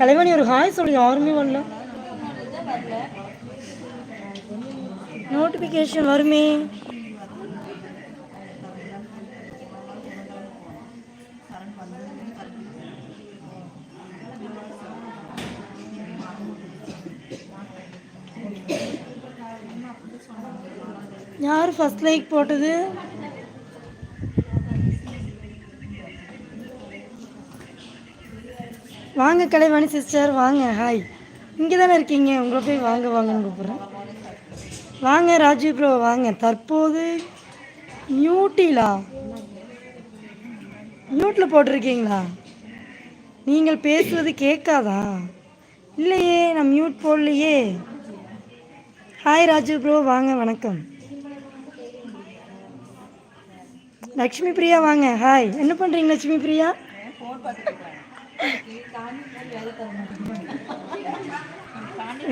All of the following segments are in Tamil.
கலைவாணி ஒரு ஹாய் சொல்லு யாருமே வரல. நோட்டிஃபிகேஷன் வருமே. யார் ஃபர்ஸ்ட் லைக் போட்டது? வாங்க கலைவாணி சிஸ்டர் வாங்க ஹாய் இங்கே தானே இருக்கீங்க. உங்களை போய் வாங்க வாங்கன்னு கூப்பிட்றேன். வாங்க ராஜீவ் ப்ரோ வாங்க. தற்போது மியூட்டிலா மியூட்டில் போட்டிருக்கீங்களா? நீங்கள் பேசுவது கேட்காதா? இல்லையே நான் மியூட் போடலையே. ஹாய் ராஜீவ் ப்ரோ வாங்க வணக்கம். லக்ஷ்மி பிரியா வாங்க ஹாய் என்ன பண்ணுறீங்க லக்ஷ்மி பிரியா?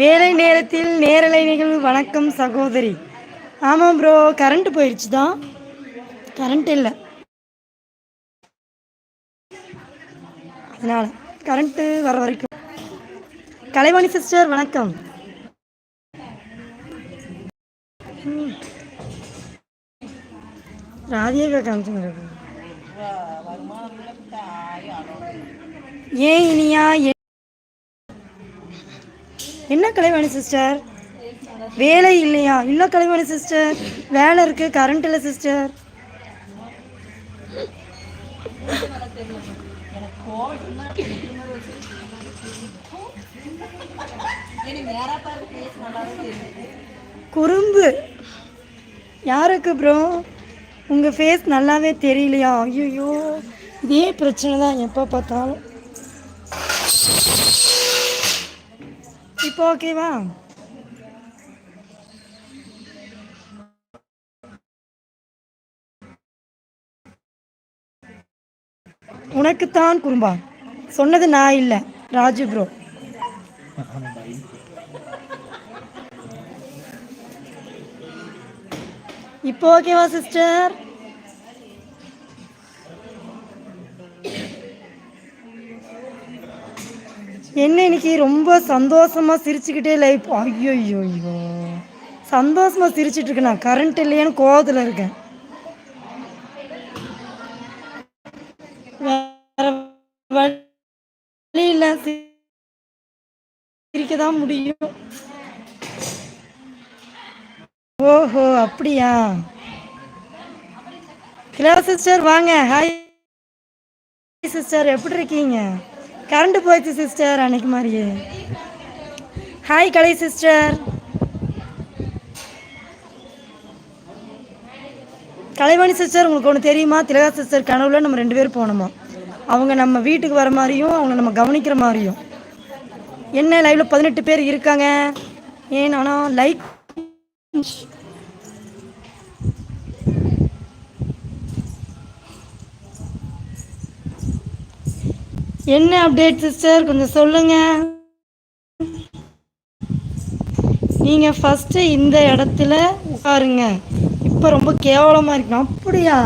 வேலை நேரத்தில் நேரலை நிகழ்வு. வணக்கம் சகோதரி. ஆமாம் ப்ரோ கரண்ட் போயிடுச்சு தான் கரண்ட் இல்லை. அதனால் கரண்ட்டு வர வரைக்கும். கலைவாணி சிஸ்டர் வணக்கம். ராதிகா காமிச்சுங்க ஏன் இனியா? எ- என்ன கலைவாணி சிஸ்டர் வேலை இல்லையா? இல்லை கலைவாணி சிஸ்டர் வேலை இருக்கு கரண்ட் இல்லை சிஸ்டர் குறும்பு. யாருக்கு ப்ரோ உங்கள் ஃபேஸ் நல்லாவே தெரியலையா? ஐயோ இதே பிரச்சனை தான் எப்போ பார்த்தாலும். இப்போ ஓகேவா உனக்குத்தான் குறும்பா சொன்னது நான் இல்லை ராஜு ப்ரோ இப்போ ஓகேவா சிஸ்டர் என்ன இன்னைக்கு ரொம்ப சந்தோஷமா சிரிச்சுக்கிட்டே லைஃப் ஐயோ ஐயோ ஐயோ சந்தோஷமா சிரிச்சிட்டு இருக்கேன் நான். கரண்ட் இல்லையான்னு கோவத்தில் இருக்கேன். வேற சிரிக்க தான் முடியும். ஓஹோ அப்படியா? ஹலோ சிஸ்டர் வாங்க. ஹாய் சிஸ்டர் எப்படி இருக்கீங்க? கரண்ட் போயிடுச்சு சிஸ்டர் அன்னைக்கு மாதிரியே. Hi Kalai sister Kalaivani sister உங்களுக்கு ஒன்று தெரியுமா? திலகா சிஸ்டர் கனவுல நம்ம ரெண்டு பேரும் போனோமா? அவங்க நம்ம வீட்டுக்கு வர மாதிரியும் அவங்க நம்ம கவனிக்கிற மாதிரியும். என்ன லைவ்ல பதினெட்டு பேர் இருக்காங்க? ஏன் ஆனால் லைக் என்ன அப்டேட் சிஸ்டர் கொஞ்சம் சொல்லுங்க. நீங்க ஃபர்ஸ்ட் இந்த இடத்துல உட்காருங்க. இப்போ ரொம்ப கேவலமா இருக்கு. அப்படியா?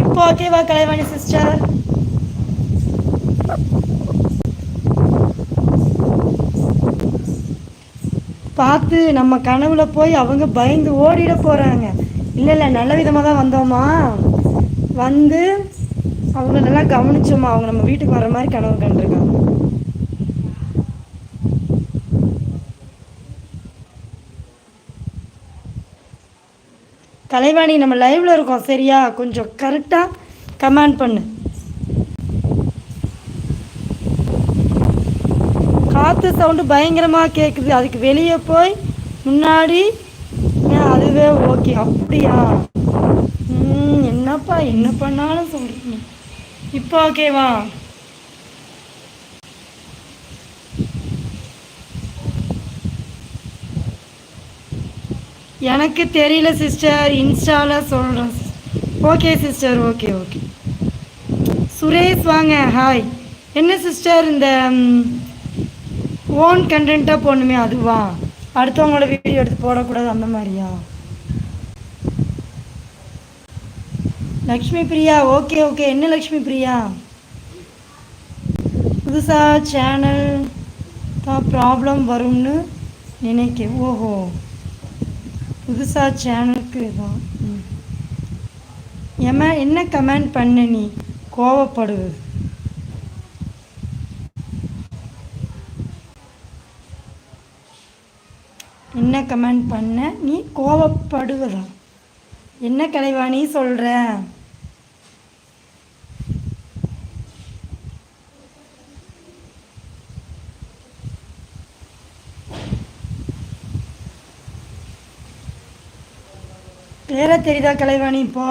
இப்போ ஓகேவா கலைவாணி சிஸ்டர் பார்த்து நம்ம கனவுல போய் அவங்க பயந்து ஓடிட போறாங்க. இல்லை இல்லை நல்ல விதமாக தான் வந்தோமா? வந்து அவங்க நல்லா கவனிச்சோமா அவங்க நம்ம வீட்டுக்கு வர மாதிரி கனவு கண்டிருக்காங்க. கலைவாணி நம்ம லைவ்ல இருக்கோம். சரியா? கொஞ்சம் கரெக்டாக கமெண்ட் பண்ணு. காற்று சவுண்டு பயங்கரமாக கேட்குது அதுக்கு வெளியே போய் முன்னாடி ஏன் அதுவே ஓகே அப்படியா? ம், என்னப்பா என்ன பண்ணாலும் சொல்றீங்க இப்போ ஓகேவா எனக்கு தெரியல சிஸ்டர் இன்ஸ்டால சொல்கிறேன் okay sister okay okay Suresh வாங்க ஹாய் என்ன சிஸ்டர் இந்த ஓன் கண்டென்ட்டாக போடணுமே அதுவா? அடுத்தவங்களோட வீடியோ எடுத்து போடக்கூடாது அந்த மாதிரியா? லக்ஷ்மி பிரியா ஓகே ஓகே என்ன லக்ஷ்மி பிரியா? புதுசாக சேனல் தான் ப்ராப்ளம் வரும்னு நினைக்க ஓஹோ. புதுசாக சேனலுக்கு தான் எம என்ன கமெண்ட் பண்ண நீ? கோவப்படுவது என்ன கமெண்ட் பண்ண? நீ கோவப்படுவதா? என்ன கலைவாணி சொல்கிற வேற தெரியுதா கலைவாணி இப்போ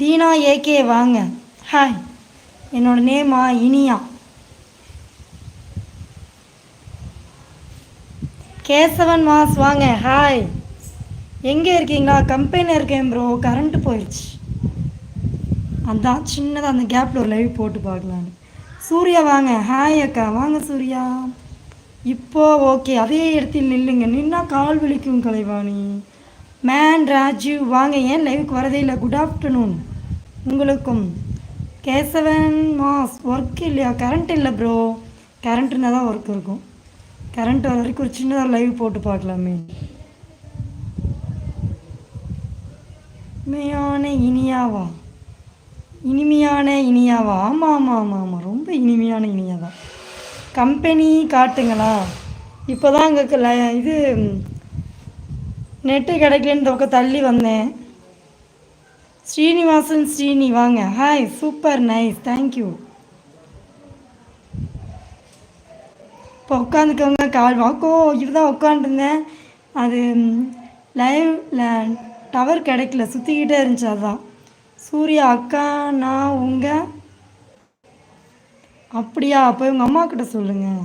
தீனா ஏகே வாங்க. ஹாய் என்னோட நேமா இனியா. கேசவன் மாஸ் வாங்க. ஹாய் எங்கே இருக்கீங்களா? கம்பெனியில் இருக்கேன் ப்ரோ கரண்ட்டு போயிடுச்சு. அதான் சின்னதாக அந்த கேப்பில் ஒரு லைவ் போட்டு பார்க்கலான்னு சூர்யா வாங்க. ஹாய் அக்கா. வாங்க சூர்யா. இப்போ ஓகே அதே இடத்தில் நில்லுங்க. நின்னா கால் வலிக்கும் கலைவாணி. மேன் ராஜீவ் வாங்க. ஏன் லைவுக்கு வரதே இல்லை? குட் ஆஃப்டர்நூன் உங்களுக்கும். கேசவன் மாஸ் ஒர்க் இல்லையா? கரண்ட் இல்லை ப்ரோ கரண்ட் இருந்தால் தான் ஒர்க் இருக்கும். கரண்ட் வர வரைக்கும் ஒரு சின்னதாக லைவ் போட்டு பார்க்கலாமே. உண்மையான இனியாவா இனிமையான இனியாவா? ஆமாம் ஆமாம் ஆமாம் ஆமாம் ரொம்ப இனிமையான இனியா தான் கம்பெனி காட்டுங்களா? இப்போ தான் அங்கே இது நெட்டு கிடைக்கலன்னு இந்த பக்கம் தள்ளி வந்தேன். ஸ்ரீனிவாசன் ஸ்ரீனி வாங்க. ஹாய் சூப்பர் நைஸ் தேங்க்யூ இப்போ உட்காந்துக்கவங்க கால் வாக்கோ இதுதான் உட்காந்துருந்தேன் அது லைவ் டவர் கிடைக்கல. சுற்றிக்கிட்டே இருந்துச்சு அதான். சூர்யா அக்கா நான் உங்கள் அப்படியா? அப்போ உங்கள் அம்மா கிட்ட சொல்லுங்கள்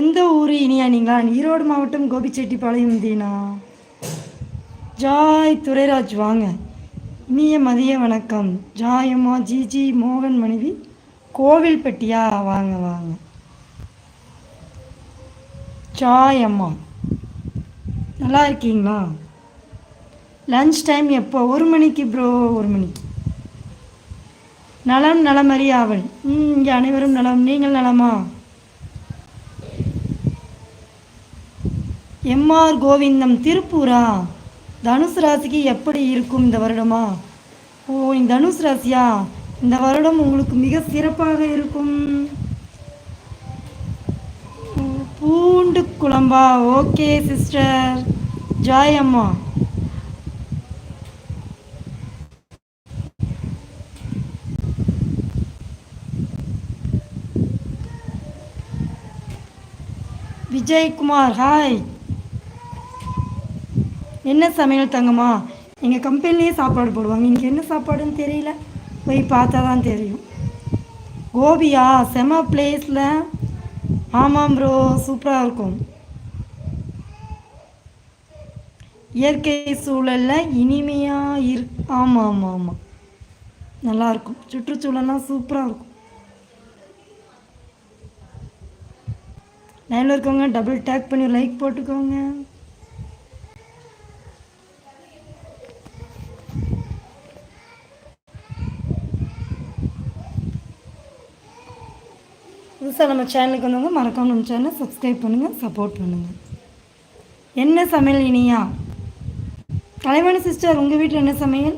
எந்த ஊர் இனியா நீங்களா? ஈரோடு மாவட்டம் கோபிச்செட்டிப்பாளையம் தீனா? ஜாய் துரைராஜ் வாங்க. இனிய மதிய வணக்கம். ஜாயம்மா ஜிஜி மோகன் மனைவி கோவில்பட்டியா? வாங்க வாங்க. ஜாய் அம்மா நல்லா இருக்கீங்களா? லஞ்ச் டைம் எப்போ? ஒரு மணிக்கு ப்ரோ ஒரு மணிக்கு. நலம் நலமறி ஆவல் ம் இங்கே அனைவரும் நலம். நீங்கள் நலமா? எம்ஆர் கோவிந்தம் திருப்பூரா? தனுசு ராசிக்கு எப்படி இருக்கும் இந்த வருடமா? ஓ தனுசு ராசியா? இந்த வருடம் உங்களுக்கு மிக சிறப்பாக இருக்கும். பூண்டு குழம்பா? Okay sister. ஜாய் அம்மா. விஜயகுமார் ஹாய் என்ன சமையல் தங்கம்மா? எங்கள் கம்பெனிலேயே சாப்பாடு போடுவாங்க. இன்றைக்கி என்ன சாப்பாடுன்னு தெரியல. போய் பார்த்தா தான் தெரியும். கோபியா செம பிளேஸில் ஆமாம் ப்ரோ சூப்பராக இருக்கும். இயற்கை சூழலில் இனிமையாக இரு ஆமாம் ஆமாம் ஆமாம் நல்லாயிருக்கும் சுற்றுச்சூழல்லாம் சூப்பராக இருக்கும். லைனில் இருக்கவங்க டபுள் டேக் பண்ணி லைக் போட்டுக்கோங்க. புதுசாக நம்ம சேனலுக்கு வந்தவங்க மறக்காம நம்ம சேனலை சப்ஸ்கிரைப் பண்ணுங்கள் சப்போர்ட் பண்ணுங்கள் என்ன சமையல் இனியா? கலைவாணி சிஸ்டர் உங்கள் வீட்டில் என்ன சமையல்?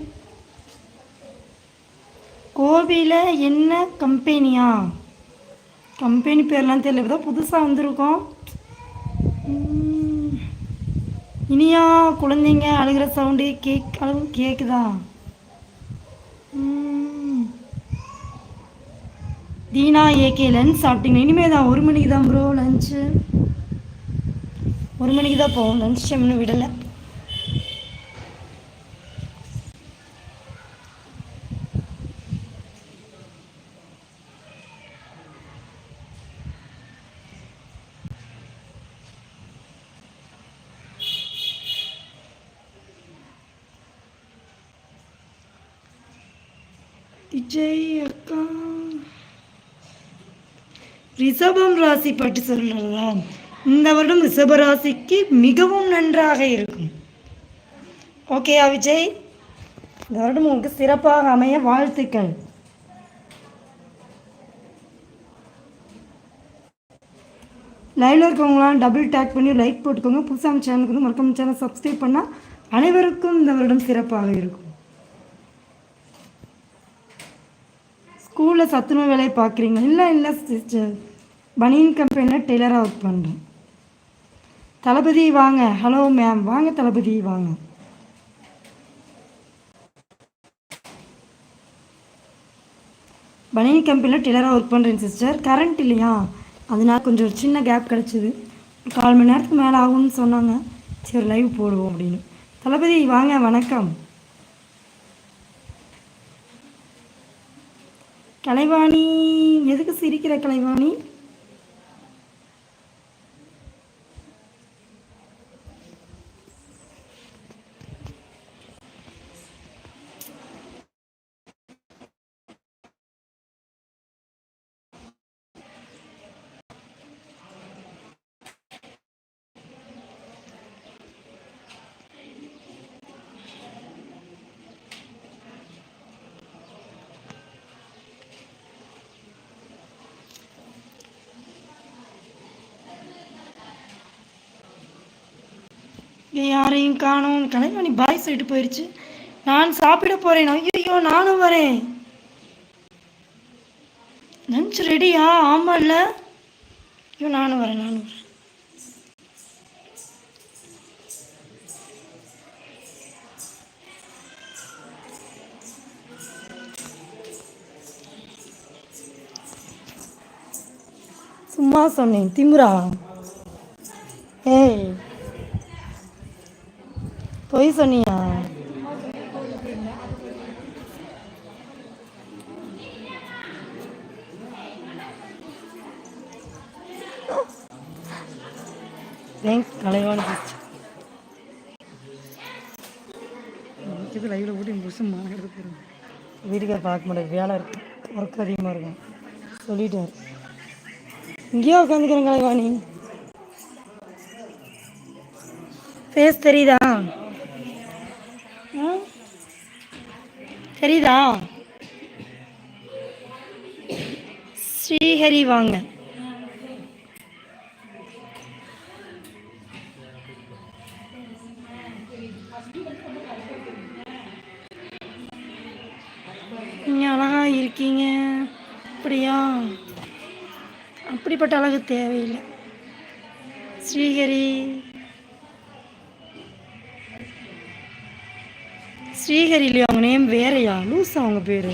கோபியில் என்ன கம்பெனியா கம்பெனி பேர்லாம் தெரியல இப்போ தான் புதுசாக வந்திருக்கோம் இனியா குழந்தைங்க அழுகிற சவுண்டு கேக் அளவு கேட்குதா தீனா ஏகே லன்ச் சாப்பிட்டீங்க இனிமேல் தான் ஒரு மணிக்கு தான் ப்ரோ லஞ்சு ஒரு மணிக்கு தான் போவோம் லன்ச் டைம்னு விடலை. விஜய் அக்கா. ரிஷபம் ராசி பற்றி சொல்லலாம் இந்த வருடம் ரிஷப ராசிக்கு மிகவும் நன்றாக இருக்கும். ஓகே விஜய் இந்த வருடம் உங்களுக்கு சிறப்பாக அமைய வாழ்த்துக்கள். லைவில் இருக்கவங்களாம் டபுள் டேக் பண்ணி லைக் போட்டுக்கோங்க. புதுசாக சேனலுக்கு வந்து மறக்காம சேனல் சப்ஸ்கிரைப் பண்ணால் அனைவருக்கும் இந்த வருடம் சிறப்பாக இருக்கும். ஸ்கூலில் சத்துணவு வேலையை பார்க்குறீங்க இல்லை இல்லை சிஸ்டர் பனியன் கம்பெனியில் டெய்லராக ஒர்க் பண்ணுறேன் தளபதி வாங்க. ஹலோ மேம் வாங்க தளபதி வாங்க. பனியன் கம்பெனியில் டெய்லராக ஒர்க் பண்ணுறேன் சிஸ்டர் கரண்ட் இல்லையா? அதனால கொஞ்சம் ஒரு சின்ன கேப் கிடச்சிது. கால் மணி நேரத்துக்கு மேலே ஆகும்னு சொன்னாங்க. சரி லைவ் போடுவோம் அப்படின்னு. தளபதி வாங்க வணக்கம். கலைவாணி. எதுக்கு சிரிக்கிற கலைவாணி? யாரையும் காணும். கலைவாணி பாய் சொல்லிட்டு போயிடுச்சு நான் சாப்பிட போறேன். ஐயோ நானும் வரேன். லஞ்ச் ரெடியா ஆமாம்ல ஐயோ நானும் வரேன் நானும் வரேன். சும்மா சொன்னேன் திமுரா? ஏய் பொய் சொன்னியா தேங்க்ஸ் கலைவான சிஸ்டர் இது லைவில் போட்டு எங்கள் புருஷன் போகிறோம் வீட்டுக்கார் பார்க்க மாட்டார் வேலை இருக்கு. ஒர்க் அதிகமாக இருக்கும். சொல்லிட்டார். இங்கேயே உட்காந்துக்கிறேன் கலைவாணி. ஃபேஸ் தெரியுதா? தெரியுதா? ஸ்ரீஹரி வாங்க. அழகா இருக்கீங்க. அப்படியா? அப்படிப்பட்ட அழகு தேவையில்லை. ஸ்ரீஹரி. ஸ்ரீஹரி அவங்க நேம் வேறையா? லூஸ் அவங்க பேர்.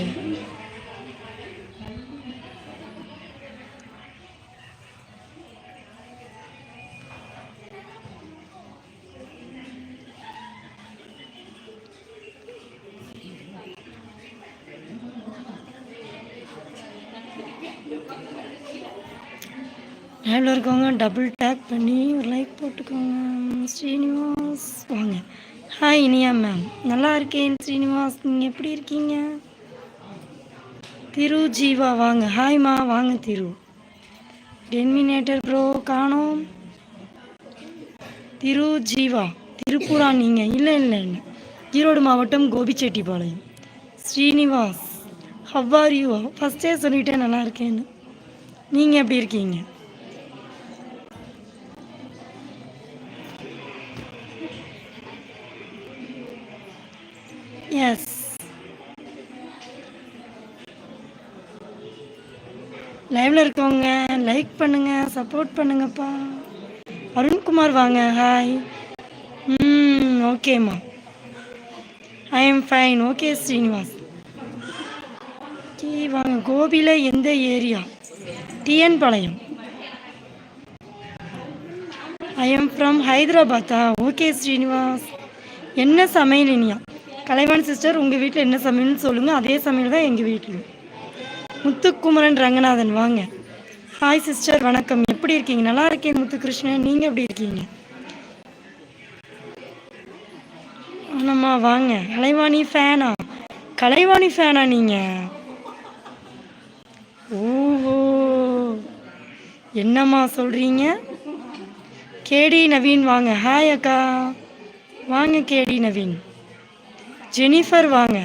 லைவில் இருக்கவங்க டபுள் டேக் பண்ணி ஒரு லைக் போட்டுக்கோங்க ஸ்ரீனிவாஸ். வாங்க. ஹாய் இனியா மேம் நல்லா இருக்கேன் ஸ்ரீனிவாஸ். நீங்கள் எப்படி இருக்கீங்க? திரு ஜீவா வாங்க. ஹாய்மா வாங்க திரு. டென்மினேட்டர் ப்ரோ காணோம். திரு ஜீவா திருப்பூரா நீங்கள் இல்லை இல்லை இல்லை. ஈரோடு மாவட்டம் கோபிச்செட்டிப்பாளையம். ஸ்ரீனிவாஸ் ஹவ்வார் யூ ஃபஸ்ட்டே சொல்லிட்டேன் நல்லா இருக்கேன்னு. நீங்கள் எப்படி இருக்கீங்க? எஸ் லைவ்ல இருக்கவங்க லைக் பண்ணுங்க சப்போர்ட் பண்ணுங்கப்பா. அருண்குமார் வாங்க ஹாய் ம் ஓகேம்மா I am fine okay Srinivas okay வாங்க. கோபியில் எந்த area? TN Palayam I am from ஹைதராபாத்தா okay Srinivas என்ன சமையல் இனியா? கலைவாணி சிஸ்டர் உங்கள் வீட்டில் என்ன சமையல்னு சொல்லுங்கள் அதே சமையல் தான் எங்கள் வீட்டில் முத்துக்குமரன் ரங்கநாதன் வாங்க. ஹாய் சிஸ்டர் வணக்கம். எப்படி இருக்கீங்க? நல்லா இருக்கேன் முத்துகிருஷ்ணன். நீங்கள் எப்படி இருக்கீங்க? ஆனம்மா வாங்க. கலைவாணி ஃபேனா கலைவாணி ஃபேனா நீங்கள் ஓஹோ. என்னம்மா சொல்கிறீங்க கேடி நவீன் வாங்க. ஹாய் அக்கா. வாங்க கேடி நவீன். ஜெனிஃபர் வாங்க.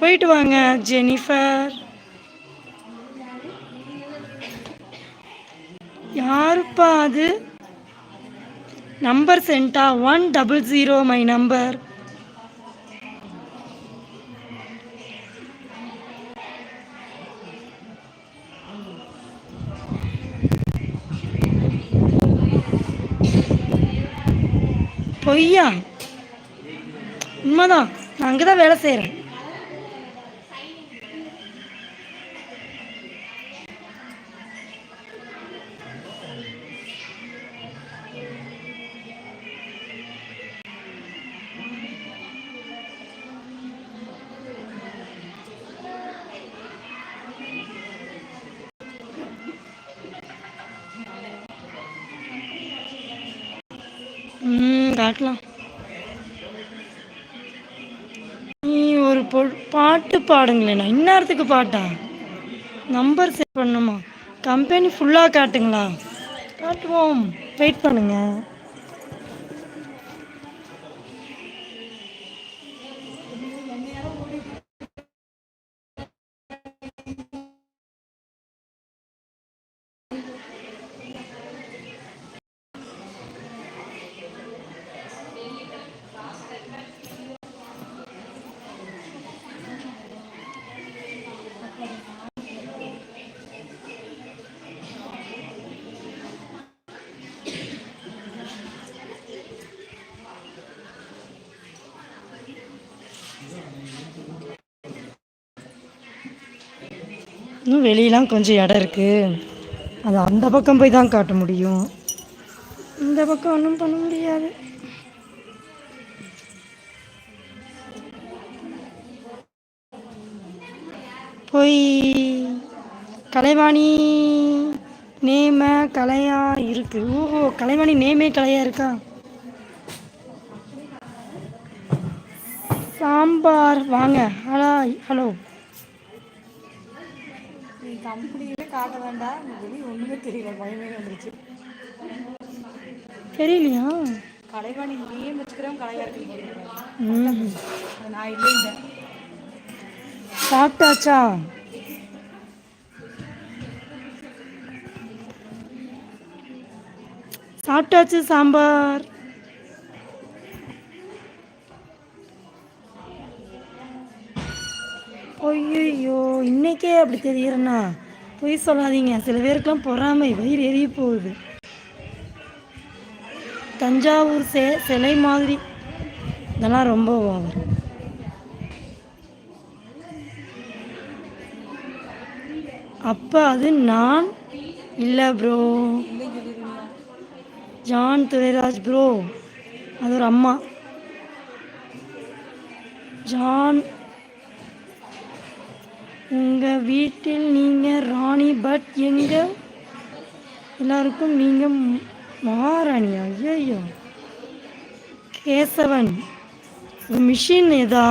போயிட்டு வாங்க ஜெனிஃபர். யாருப்பா அது? Number சென்டா one double zero my number. பொய்யா? உண்மைதான். நான் அங்கே தான் வேலை செய்கிறேன் ம் காட்டலாம். பொ பாட்டு பாடுங்களேண்ணா இந்நேரத்துக்கு பாட்டா? நம்பர் செட் பண்ணுமா கம்பெனி ஃபுல்லாக காட்டுங்களா? காட்டுவோம். வெயிட் பண்ணுங்கள் இன்னும் வெளியெலாம் கொஞ்சம் இடம் இருக்குது அது அந்த பக்கம் போய் தான் காட்ட முடியும். இந்த பக்கம் ஒன்றும் பண்ண முடியாது. போய் கலைவாணி நேம கலையா இருக்கு. ஓஹோ கலைவாணி நேமே கலையா இருக்கா? சாம்பார் வாங்க. Hello hello. கம்பெனியிலே காட்ட வேண்டாம் வெளியே ஒன்றுமே தெரியல. பயமே வந்துருச்சு. தெரியலையா? கலைவாணி நேம் வச்சுக்கிறோம் ம். நான் இல்லைங்க சாப்பிட்டாச்சா? சாப்பிட்டாச்சு சாம்பார். எனக்கே அப்படி தெரியுறேண்ணா பொய் சொல்லாதீங்க. சில பேருக்கெல்லாம் பொறாமை. வயிறு எரிய போகுது. தஞ்சாவூர் சே சிலை மாதிரி. இதெல்லாம் ரொம்ப ஓவர். அப்போ அது நான் இல்லை ப்ரோ ஜான் துரைராஜ் ப்ரோ அது ஒரு அம்மா. ஜான் உங்கள் வீட்டில் நீங்கள் ராணி பட் எங்கள் எல்லாருக்கும் நீங்கள் மகாராணியா ஐயோ கேசவன் மிஷின் எதா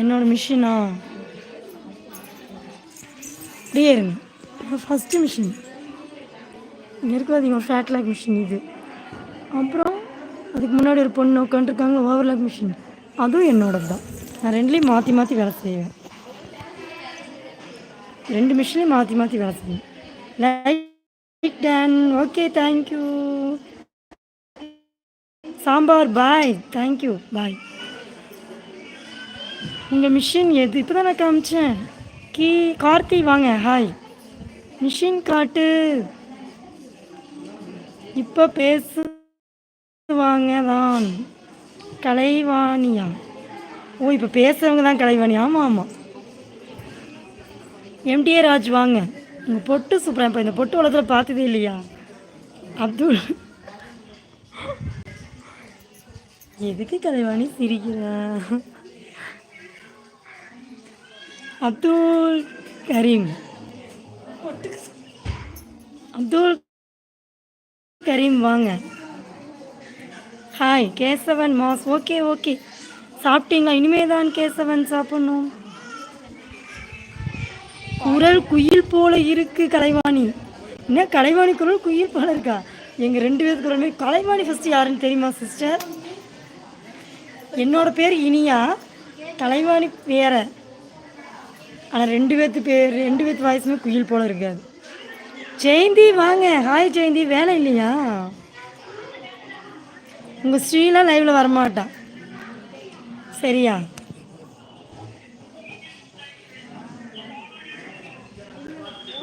என்னோட மிஷினா அப்படியே இருங்க. ஃபஸ்ட்டு மிஷின் இங்கே இருக்காது ஒரு ஃபேட்லாக் மிஷின் இது. அப்புறம் அதுக்கு முன்னாடி ஒரு பொண்ணு உட்காந்துருக்காங்க ஓவர்லாக் மிஷின் அதுவும் என்னோடது தான் நான் ரெண்டுலேயும் மாற்றி மாற்றி வேலை செய்வேன். ரெண்டு மிஷினையும் மாற்றி மாற்றி வேலை செய்வேன் like done okay thank you Sambar bye thank you bye உங்கள் மிஷின் எது? இப்போ தான் நான் காமிச்சேன். கீ கார்த்தி வாங்க. ஹாய் மிஷின் காட்டு. இப்போ பேசுவாங்க தான் கலைவாணியா? ஓ இப்போ பேசுகிறவங்க தான் கலைவாணி. ஆமாம் ஆமாம் எம்டிஏ ராஜ் வாங்க. உங்கள் பொட்டு சூப்பராக இப்போ இந்த பொட்டு வளத்தில் பார்த்ததே இல்லையா? அப்துல். எதுக்கு கலைவாணி சிரிக்கிற? அப்துல் கரீம். அப்துல் கரீம் வாங்க. Hi Kesavan mass. Okay okay. சாப்பிட்டீங்களா? இனிமே தான் கேசவன் சாப்பிட்ணும். குரல் குயில் போல இருக்கு கலைவாணி. என்ன கலைவாணி குரல் குயில் போல இருக்கா? எங்க ரெண்டு பேருக்கு குரல் மாதிரி. கலைவாணி ஃபர்ஸ்ட் யாருன்னு தெரியுமா சிஸ்டர் என்னோட பேர் இனியா. கலைவாணி வேற. ஆனால் ரெண்டு பேர்த்து பேர் ரெண்டு பேர்த்து வாய்ஸுமே குயில் போல இருக்காது ஜெயந்தி வாங்க. ஹாய் ஜெயந்தி. வேலை இல்லையா? உங்கள் ஸ்ரீலாம் லைவில் வரமாட்டான் சரியா?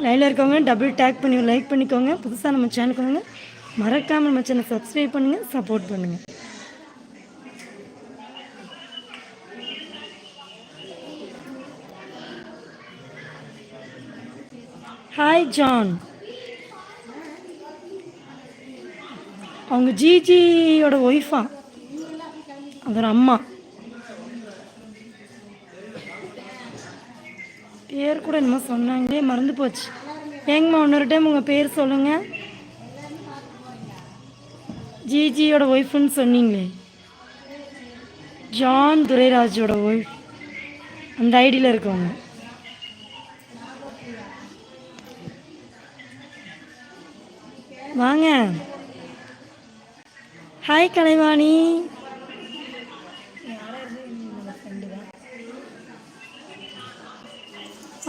லைவில் இருக்கவங்க டபுள் டேக் பண்ணி லைக் பண்ணிக்கோங்க. புதுசாக நம்ம சேனலுக்கு வந்து மறக்காமல் நம்ம சேனல் சப்ஸ்கிரைப் பண்ணுங்கள் சப்போர்ட் பண்ணுங்கள் ஹாய் ஜான் அவங்க ஜிஜியோட ஒய்ஃபா அதோட அம்மா. பேர் கூட என்னமோ சொன்னாங்களே மறந்து போச்சு. ஏங்கம்மா இன்னொரு டைம் உங்கள் பேர் சொல்லுங்கள் ஜிஜியோட ஒய்ஃப்னு சொன்னீங்களே. ஜான் துரைராஜோட ஒய்ஃப் அந்த ஐடியில் இருக்கவங்க. வாங்க. ஹாய் கலைவாணி.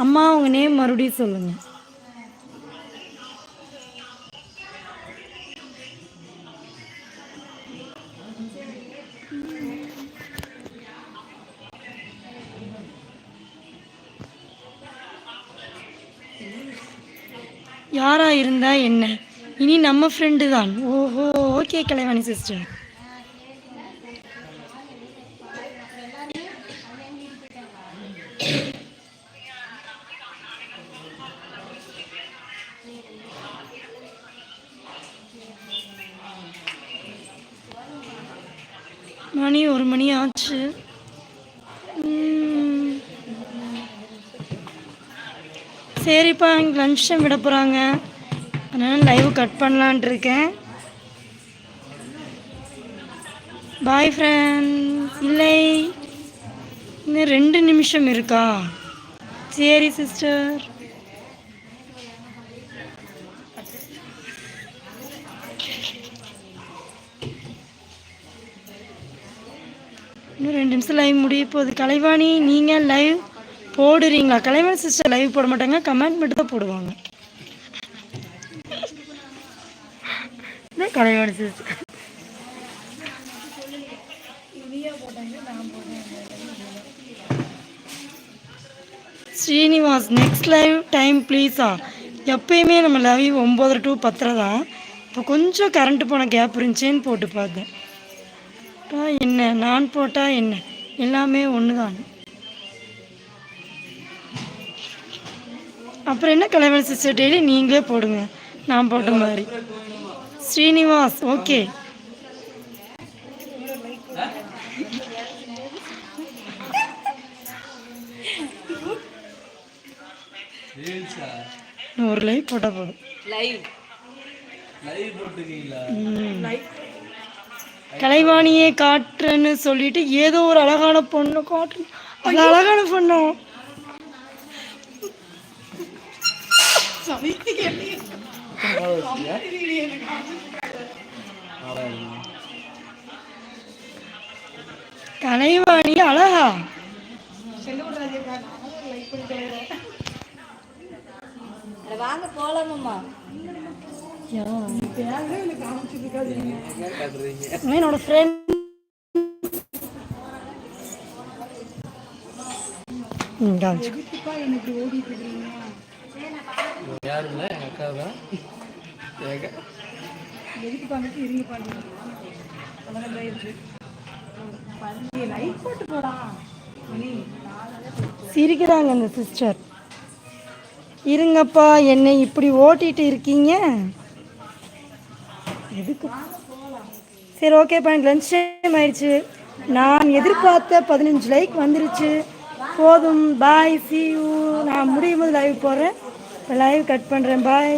அம்மா உங்க நேம் மறுபடியும் சொல்லுங்க. யாரா இருந்தா என்ன? இனி நம்ம ஃப்ரெண்டு தான். ஓஹோ ஓகே கலைவாணி சிஸ்டர் மணி ஒரு மணி ஆச்சு உம். நிமிஷம் விட போகிறாங்க அதனால் லைவ் கட் பண்ணலான்ட்டு இருக்கேன். பாய் ஃப்ரெண்ட்ஸ் இல்லை. இன்னும் ரெண்டு நிமிஷம் இருக்கா? சரி சிஸ்டர் இன்னும் ரெண்டு நிமிஷம் லைவ் முடிய போகுது. கலைவாணி நீங்கள் லைவ் போடுறீங்களா? கலைவன் சிஸ்டர் லைவ் போட மாட்டாங்க கமெண்ட் மட்டும் தான் போடுவாங்க. என்ன sister Srinivas next live time ப்ளீஸா எப்பயுமே நம்ம லைவ் ஒம்பது டு பத்தரை தான். இப்போ கொஞ்சம் கரண்ட்டு போன கேப் இருந்துச்சேன்னு போட்டு பார்த்தேன். என்ன? நான் போட்டால் என்ன? எல்லாமே ஒன்று தான் அப்புறம் என்ன கலைவன் சிஸ்டர் டெய்லி நீங்களே போடுங்க. நான் போட்ட மாதிரி. ஸ்ரீனிவாஸ் ஓகே ஒரு லைவ் போட்டால் போதும். கலைவாணியே காட்டுறேன்னு சொல்லிட்டு ஏதோ ஒரு அழகான பொண்ணு காட்டு அது அழகான பொண்ணும் கலைவாணி அழகா? வாங்க போலாமம்மா. என்னோட ஃப்ரெண்ட் யாருல்ல எங்கள் அக்கா தான் ஏக சிரிக்கிறாங்க அந்த சிஸ்டர் இருங்கப்பா என்னை இப்படி ஓட்டிட்டு இருக்கீங்க? எதுக்கு? சரி ஓகேப்பா எனக்கு லஞ்ச் டைம் ஆயிடுச்சு. நான் எதிர்பார்த்த பதினஞ்சு லைக் வந்துருச்சு. போதும் பாய் சி யூ நான் முடியும் போது லைவ் போடுறேன். லைவ் கட் பண்ணுறேன் பாய்